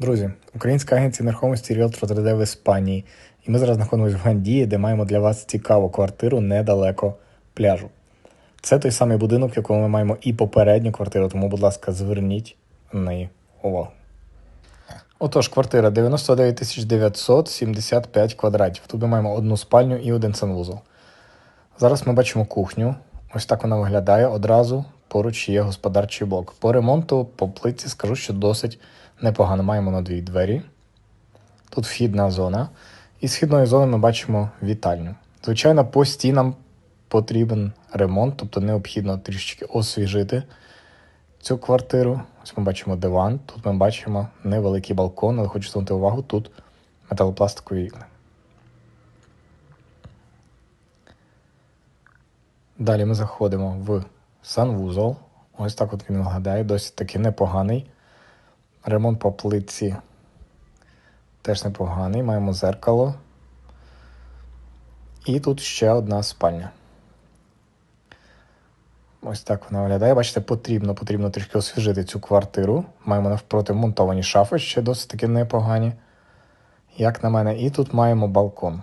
Друзі, українська агенція нерухомості Realtor 3D в Іспанії. І ми зараз знаходимося в Гандії, де маємо для вас цікаву квартиру недалеко пляжу. Це той самий будинок, в якому ми маємо і попередню квартиру, тому, будь ласка, зверніть на неї увагу. Отож, квартира 99 975 квадратів. Тут ми маємо одну спальню і один санвузол. Зараз ми бачимо кухню. Ось так вона виглядає. Одразу поруч є господарчий блок. По ремонту, по плитці скажу, що досить непогано. Маємо на дві двері. Тут вхідна зона. І з зони ми бачимо вітальню. Звичайно, по стінам потрібен ремонт, тобто необхідно трішечки освіжити цю квартиру. Ось ми бачимо диван. Тут ми бачимо невеликий балкон, але хочу звернути увагу, тут металопластикові вікна. Далі ми заходимо в санвузол. Ось так от він виглядає, досить таки непоганий. Ремонт по плитці теж непоганий. Маємо зеркало. І тут ще одна спальня. Ось так вона виглядає. Бачите, потрібно, потрібно трішки освіжити цю квартиру. Маємо навпроти монтовані шафи, ще досить таки непогані. Як на мене, і тут маємо балкон.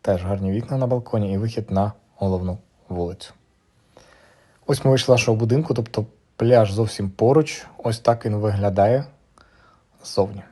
Теж гарні вікна на балконі і вихід на головну вулицю. Ось ми вийшли з нашого будинку, тобто пляж зовсім поруч. Ось так він виглядає ззовні.